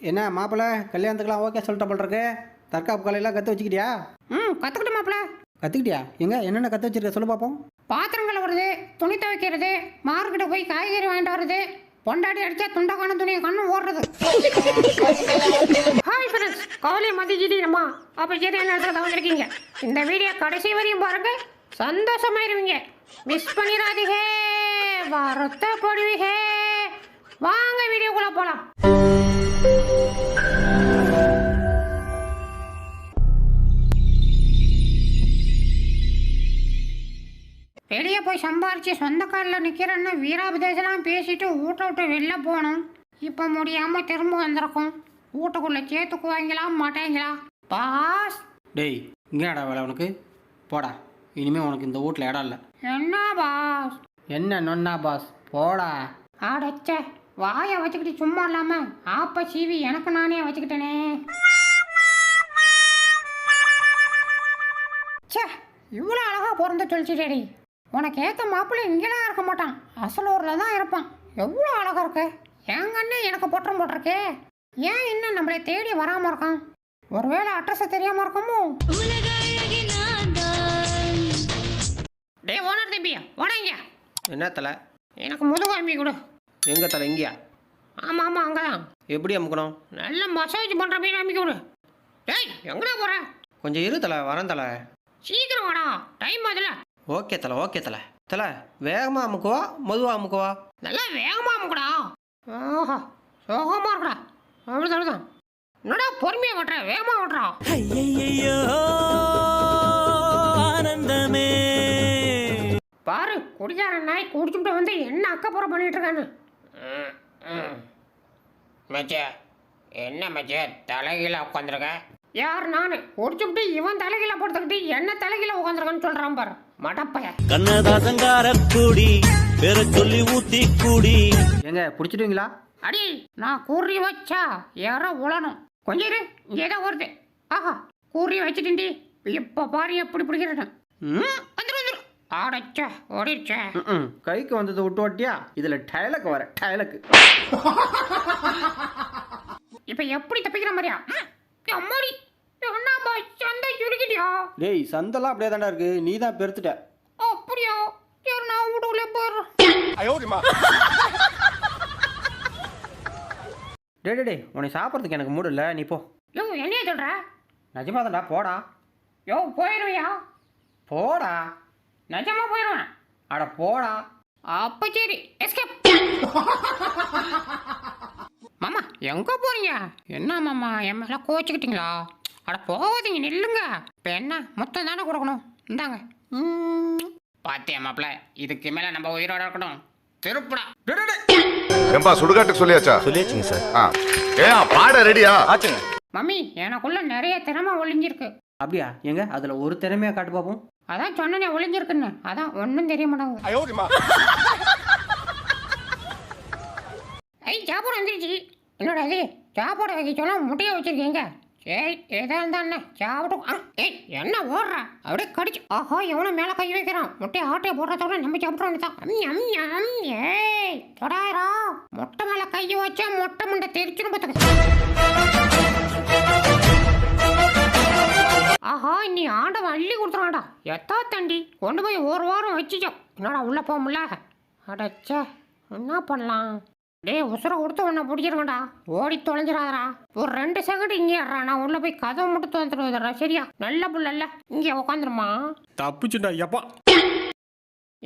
என்ன மாப்பிள்ளை கல்யாணத்துக்குலாம் ஓகே சொல்லிட்ட போல் இருக்கு. தற்காப்பு கலையெல்லாம் கற்று வச்சுக்கிட்டியா? ம் கற்றுக்கிட்டு மாப்பிள. கற்றுக்கிட்டியா எங்க என்னென்ன கற்று வச்சிருக்க சொல்லு பார்ப்போம் பாத்திரம் கழுவுறது துணி துவைக்கிறது மார்க்கெட்டு போய் காய்கறி வாங்கிட்டு வர்றது பொண்டாடி அடிச்சா துண்டக்கான துணியை கண்ணு ஓடுறது. ஹாய் ஃப்ரெண்ட்ஸ் கவலை மதிஜிடி நம்ம அப்போ சரியான இடத்துல வந்திருக்கீங்க இந்த வீடியோ கடைசி வரையும் பாருங்க. சந்தோஷமாயிருவீங்க. மிஸ் பண்ணிடாதீங்க வருத்தப்படுவீங்க. வாங்க வீடியோக்குள்ள போலாம். போய் சம்பாரிச்சு சொந்த காலில் நிற்கிறேன்னு வீராபதேசலாம் பேசிட்டு வீட்டை விட்டு வெளில போகணும். இப்போ முடியாமல் திரும்ப வந்திருக்கோம். வீட்டுக்குள்ளே சேர்த்துக்குவாங்களா மாட்டாங்களா பாஸ். டேய் இங்கேடா வேலை உனக்கு? போடா. இனிமேல் உனக்கு இந்த வீட்டில் இடம் இல்லை. என்ன பாஸ்? என்ன நொன்னா பாஸ்? போடா. ஆடச்ச வாயை வச்சுக்கிட்டு சும்மா இல்லாமல் ஆப்ப சீவி எனக்கு நானே வச்சுக்கிட்டேனே. ச்சே இவ்வளோ அழகா பிறந்து சொல்லிச்சுடேடி உனக்கு ஏற்ற மாப்பிள்ளை இங்கெல்லாம் இருக்க மாட்டான். அசலூரில் தான் இருப்பான். எவ்வளோ அழகா இருக்கு. என் கண்ணே எனக்கு பொற்றம் போட்டிருக்கே. ஏன் இன்னும் நம்மளை தேடி வராமல் இருக்கான்? ஒருவேளை அட்ரஸ் தெரியாமல் இருக்குமோ? டே ஓனர் தம்பி ஓடாங்க என்ன தலை? எனக்கு முதுகாமி கொடு. எங்கே தலை? இங்கேயா? ஆமாம் ஆமாம் அங்கே தான் எப்படி அமுக்கணும்? நல்ல மசாஜ் பண்ணுற மாதிரி அமைக்க விடு டேய் எங்கடா போற? கொஞ்சம் இரு தலை வரேன் தலை. சீக்கிரம் வாடா. டைம் ஆகுதுல ஓகே தலை ஓகே தலை. தலை வேகமாக அமுக்குவா மெதுவாக அமுக்குவா? நல்லா வேகமா அமுக்குடா. ஆஹா சோகமா இருக்குடா. அவ்வளோதான் அவ்வளோதான் என்னடா பொறுமையா ஓட்டுற வேகமா ஓட்டுறா. ஐயையோ ஆனந்தமே. பாரு குடிக்கார நாய் குடிச்சுட்டு வந்து என்ன அக்கப்புறம் பண்ணிட்டு இருக்கான்னு. மச்சே என்ன மச்சே தலைகீழ உட்காந்துருக்க யார் நானு? குடிச்சுட்டு இவன் தலைகீழ போட்டுக்கிட்டு என்ன தலைகீழ உட்காந்துருக்கான்னு சொல்றான் பாரு. மடப்பைய. கண்ணதாசங்கார கூடி பேர சொல்லி ஊத்தி கூடி எங்க பிடிச்சிடுவீங்களா? அடி நான் கூறி வச்சா யாரோ உழணும். கொஞ்சம் இரு இங்கே தான் வருது. ஆஹா கூறி வச்சுட்டேன்டி. இப்போ பாரு எப்படி பிடிக்கிறேன்னு ம் வந்துரு வந்துரு. ஆடச்சா ஓடிடுச்சா ம் கைக்கு வந்ததை விட்டு வட்டியா இதில் டயலுக்கு வர டயலுக்கு இப்போ எப்படி தப்பிக்கிற மாதிரியா? அம்மாடி. சுருக்கிட்டியா டேய் சந்தெல்லாம் அப்படியே தாண்டா இருக்கு. நீ தான் பெருத்துட்ட அப்படியா? சரி நான் வீட்டுக்குள்ளே போயிடுறேன் டே டே டே உன்னை சாப்பிட்றதுக்கு எனக்கு மூடு இல்லை. நீ போ. யோ என்னைய சொல்ற? நிஜமா தான்டா போடா. யோ போயிடுவியா போடா. நிஜமா போயிடுவேன் அட போடா. அப்ப சரி எஸ்கேப் மாமா எங்க போறீங்க? என்ன மாமா என் மேல கோச்சுக்கிட்டீங்களா? அட போகாதீங்க நில்லுங்க. இப்ப என்ன? மொத்தம் தானே கொடுக்கணும். இந்தாங்க. ம். பாத்தியா மாப்ள இதுக்கு மேல நம்ம உயிரோட இருக்கணும். திருப்புடா. ஏம்பா சுடுகாட்டுக்கு சொல்லியாச்சா? சொல்லியாச்சுங்க சார். ஆ. ஏன் பாட ரெடியா? ஆச்சுங்க. மம்மி எனக்குள்ள நிறைய திறமை ஒளிஞ்சிருக்கு. அப்படியா? எங்க? அதில் ஒரு திறமையா காட்டு பார்ப்போம் அதான் சொன்னனே ஒளிஞ்சிருக்குன்னு. அதான் ஒன்றும் தெரிய மாட்டாங்க ஐ சாப்பாடு வந்துருச்சு. என்னடா இது சாப்பாடு வைக்க சொன்னா முட்டையை வச்சிருக்கீங்க. ஏய் ஏதா இருந்தா சாப்பிடும் ஆ, ஏய் என்ன ஓடுற? அப்படியே கடிச்சு. ஆஹா எவ்வளோ மேலே கை வைக்கிறான். முட்டையை ஆட்டையை போடுறதோட நம்ம சாப்பிட்றோம் தான் அம் அம் ஏய் தொடாயிரா முட்டை மேலே கை வச்சா முட்டை முண்டை தெரிச்சுன்னு பார்த்துக்க ஆஹா நீ ஆண்டவன் அள்ளி கொடுத்துறான்டா. எத்தா தண்டி? கொண்டு போய் ஒரு வாரம் வச்சுச்சோம் என்னடா உள்ளே போக முடியல? அடச்சே என்ன பண்ணலாம்? டேய் உசுரை கொடுத்து உன்னை பிடிச்சிருக்கேன்டா. ஓடி தொலைஞ்சிடாதடா. ஒரு ரெண்டு செகண்ட் இங்கே ஏறா நான் உள்ள போய் கதவை மட்டும் திறந்துடுவதுடா சரியா? நல்ல புள்ளல்ல இங்கே உட்காந்துருமா தப்பிச்சுட்டா எப்பா?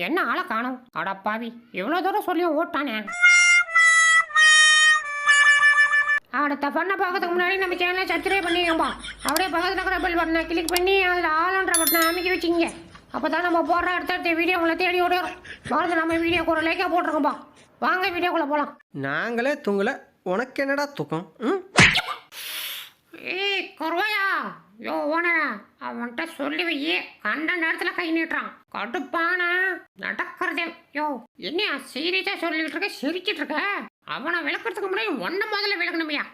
என்ன ஆளை காணும்? அடா பாவி. இவ்வளோ தூரம் சொல்லி ஓட்டானே. அடுத்த பண்ண பார்க்கறதுக்கு முன்னாடி நம்ம சேனலை சப்ஸ்கிரைப் பண்ணிக்கோம்பா அப்படியே பக்கத்தில் இருக்கிற பெல் பட்டனை கிளிக் பண்ணி அதில் ஆளுன்ற பட்டனை அமைக்க வச்சுங்க அப்போ தான் நம்ம போடுற அடுத்தடுத்த வீடியோ உங்களை தேடி ஓடிடும் மறந்து நம்ம வீடியோக்கு ஒரு லைக்காக போட்டிருக்கோம்பா. வாங்க வீடியோக்குள்ளே போகலாம் நாங்களே தூங்கல. உனக்கு என்னடா தூக்கம்? ம்? ஏய் குறவையா யோ ஓனரா அவன்கிட்ட சொல்லி வையே கண்ட நேரத்தில் கை நீட்டுறான். கடுப்பான நடக்கிறதே. யோ என்னையா சீரியஸா சொல்லிட்டு இருக்க? சிரிச்சிட்டு இருக்க? அவனை விளக்குறதுக்கு முன்னாடி ஒன்ன முதல்ல விளக்கணுமையா?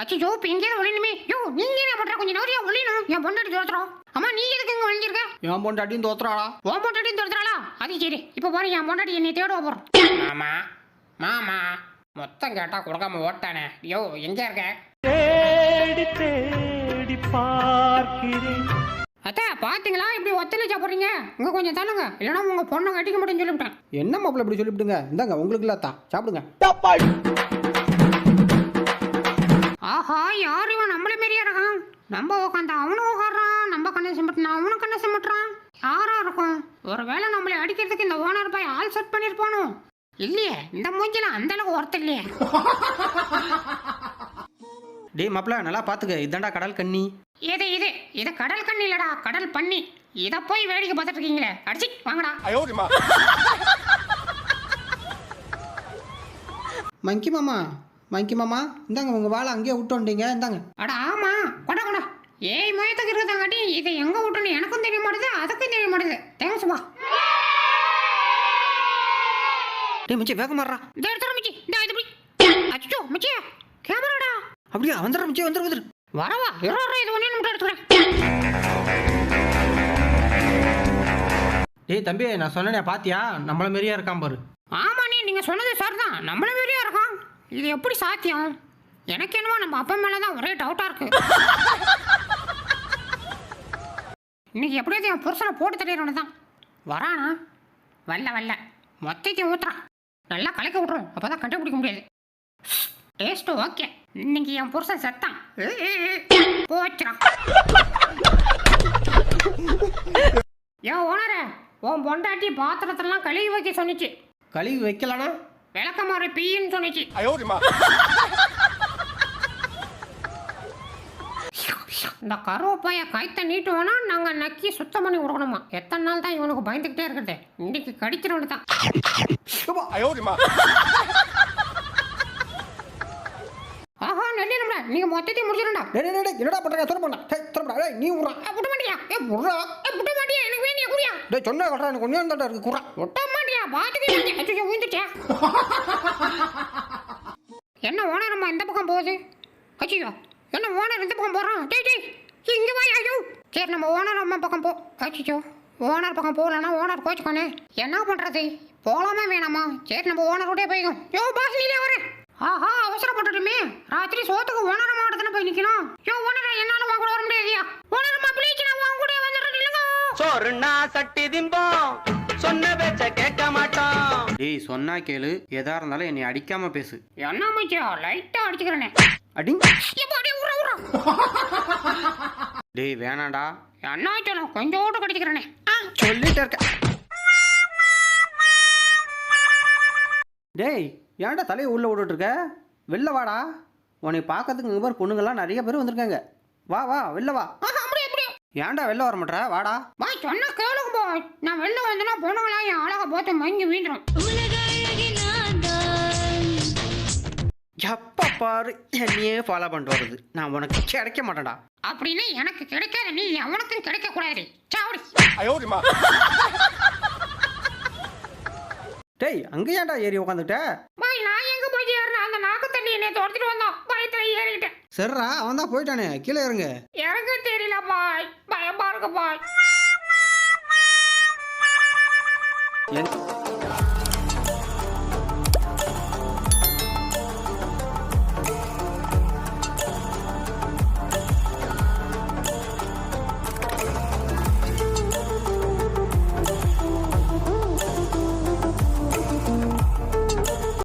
அச்சோ இப்போ இங்கே ஒளியணுமே. யோ நீங்க என்ன பண்ற? கொஞ்சம் நிறைய ஒளியணும். என் பொண்டாட்டி தோத்துறோம் அம்மா நீ எதுக்கு இங்க ஒளிஞ்சிருக்க? என் பொண்டாட்டியும் தோத்துறாளா உன் பொண்டாட்டியும் தோத்துறாளா அது சரி இப்போ பாரு என் பொண்டாட்டி என்னை தேடுவ போறோம் மாமா மாமா மொத்தம் கேட்டா கொடுக்காம ஓட்டானே. யோ எங்க இருக்க? தேடி தேடி பார்க்கிறேன். அத்தா பாத்தீங்களா? இப்படி ஒத்தனை சாப்பிட்றீங்க இங்க கொஞ்சம் தள்ளுங்க. இல்லைன்னா உங்க பொண்ணை கட்டிக்க மாட்டேன்னு சொல்லிவிட்டேன். என்ன மாப்பிள்ள இப்படி சொல்லிவிடுங்க? இந்தாங்க உங்களுக்கு இல்லாத்தா சாப்பிடுங்க. ஆஹா யார் இவன்? நம்மள மாரியா இருக்கான்? நம்ம உட்காந்து அவனும் உட்காடுறான் நம்ம கண்ணை சிமிட்டினா அவனும் கண்ணை சிமிட்டுறான். யாரா இருக்கும்? ஒருவேளை நம்மளை அடிக்கிறதுக்கு இந்த ஓனர் போய் ஆள் செட் பண்ணிருப்பானோ? இல்லையே இந்த மூஞ்சில அந்த அளவுக்கு ஒருத்தர் இல்லையே. டேய் மாப்பிள்ள நல்லா பார்த்துக்க இதாண்டா கடல் கண்ணி. இது இது. இது கடல் கண்ணி இல்லடா கடல் பண்ணி இத போய் வேடிக்கை பார்த்துட்டு இருக்கீங்களே. அடிச்சு வாங்கடா. மங்கி மாமா மங்கி மாமா இந்தாங்க உங்கள் வாழை அங்கேயே விட்டு வந்துட்டீங்க இந்தாங்க. அட ஆமா. கொடா கொடா ஏய் மயத்துக்கு இருக்கிறதாங்காட்டி இதை எங்க விட்டுன்னு எனக்கும் தெரிய மாட்டுது அதுக்கும் தெரிய மாட்டுது. தேங்க்ஸ் பா டேய் மச்சி வேக மாறா இந்த எடுத்துற மிச்சி. இந்த இது போய் அச்சோ மிச்சி. கேமராடா. அப்படியா வந்துடுற மச்சி வந்துரு வந்துரு வரவா ரூபா இது ஒண்ணு மட்டும் எடுத்துக்கிறேன் டேய் தம்பி நான் சொன்னேனே பாத்தியா? நம்மள மாரியா இருக்கான் பாரு. ஆமாண்ணே நீங்க சொன்னது சார் தான் நம்மள மாரியா இருக்கான். இது எப்படி சாத்தியம்? எனக்கு என்னவோ நம்ம அப்பா மேல தான் ஒரே டவுட்டா இருக்கு. இன்னைக்கு எப்படியாவது என் புருஷனை போட்டு தள்ளிடணும் தான் வரானா? வரல வரல. மொத்தத்தையும் ஊத்துறான். நல்லா கலக்கி விட்ருவோம் அப்பதான் கண்டுபிடிக்க முடியாது. டேஸ்ட் ஓகே இன்னைக்கு என் புருஷன் செத்தான். போச்சுறான் ஏன் ஓனரே உன் பொண்டாட்டி பாத்திரத்தெல்லாம் கழுவி வைக்க சொன்னிச்சு. கழுவி வைக்கலானா? விளக்கமாறு பீன்னு சொன்னிச்சு. இந்த கருவப்பாய கைத்த நீட்டுவோனா? நாங்க நக்கி சுத்தம் பண்ணி கொடுக்கணுமா? எத்தனை நாள் தான் இவனுக்கு பயந்துக்கிட்டே இருக்கிறது இன்னைக்கு கடிச்சிடணும் தான் ஆஹா நெல்லிடும்ல நீங்க மொத்தத்தையும் முடிச்சிடும்டா டேய் டேய், டேய் என்னடா பண்றீங்க சொல்ல பண்ணா. டேய் சொல்ல பண்ணா. டேய் நீ விட்றா விட்ட மாட்டியா? ஏ விட்றா. ஏ, விட்ட மாட்டியா? எனக்கு வேணியா குடியா? டேய் சொன்னா கட்டுறா எனக்கு ஒன்றே தாண்டா இருக்கு. குறா விட்ட மாட்டியா? பாத்துக்கே அச்சோ என்ன ஓனர் அம்மா இந்த பக்கம் போகுது? அச்சியோ என்ன ஓனர் இந்த பக்கம் போறான்? டேய் டேய் இங்க வா ஐயோ. சரி நம்ம ஓனர் அம்மா பக்கம் போ. அச்சிச்சோ. ஓனர் பக்கம் போகலன்னா ஓனர் கோச்சுக்கோனே. என்ன பண்றது? போலாமா வேணாமா? சரி நம்ம ஓனரோடய போய்க்கும். யோ பாஸ் நீலே வரேன் ஆஹா அவசரப்பட்டுட்டுமே. ராத்திரி சோத்துக்கு ஓனர் இடத்துல போய் நிக்கணும்? யோ ஓனர் என்னால உன் கூட வர முடியாதியா? ஓனர் அம்மா ப்ளீஸ் நான் உன் கூட வந்துடுறேன் இல்லைங்க. சொன்னா சட்டி திம்போம். சொன்ன பேச்ச கேட்க மாட்டோம். டேய் சொன்னா கேளு. எதா இருந்தாலும் என்னை அடிக்காம பேசு. என்ன மச்சா லைட்டா அடிச்சுக்கிறேனே. அடி. டேய் வேணாடா என்ன சொல்லும் கொஞ்சோண்டு கடிச்சுக்கிறேனே. சொல்லிட்டே இருக்க. டேய் ஏன்டா தலையை உள்ள விட்டுட்டு இருக்க வெளில வாடா. உன்னை பார்க்கறதுக்கு இங்கே பாரு பொண்ணுங்கள்லாம் நிறைய பேர் வந்திருக்காங்க. வா வா வெளில வா. ஆஹா அப்படியே அப்படியே. ஏன்டா வெளில வர மாட்டேற? வாடா. பாய் சொன்னா கேளுங்க பாய் நான் வெளில வந்தேன்னா பொண்ணுங்களா என் அழகா பார்த்து மங்கி வீண்டுரும் எப்ப பாரு என்னையே ஃபாலோ பண்ணிட்டு வருது. நான் உனக்கு கிடைக்க மாட்டேன்டா. அப்படின்னா எனக்கு கிடைக்காத நீ அவனுக்கும் கிடைக்க கூடாது. சாவடி. டேய் அங்கே ஏன்டா ஏறி உட்காந்துட்ட பாய் நான் எங்க போய் ஏறினேன்? அந்த நாக்கு தண்ணி என்னை துரத்திட்டு வந்தான். பயத்துல ஏறிட்டேன். சரிடா அவன் தான் போயிட்டானே. கீழே இறங்க. எனக்கு தெரியல பாய். பயமா இருக்கு பாய்.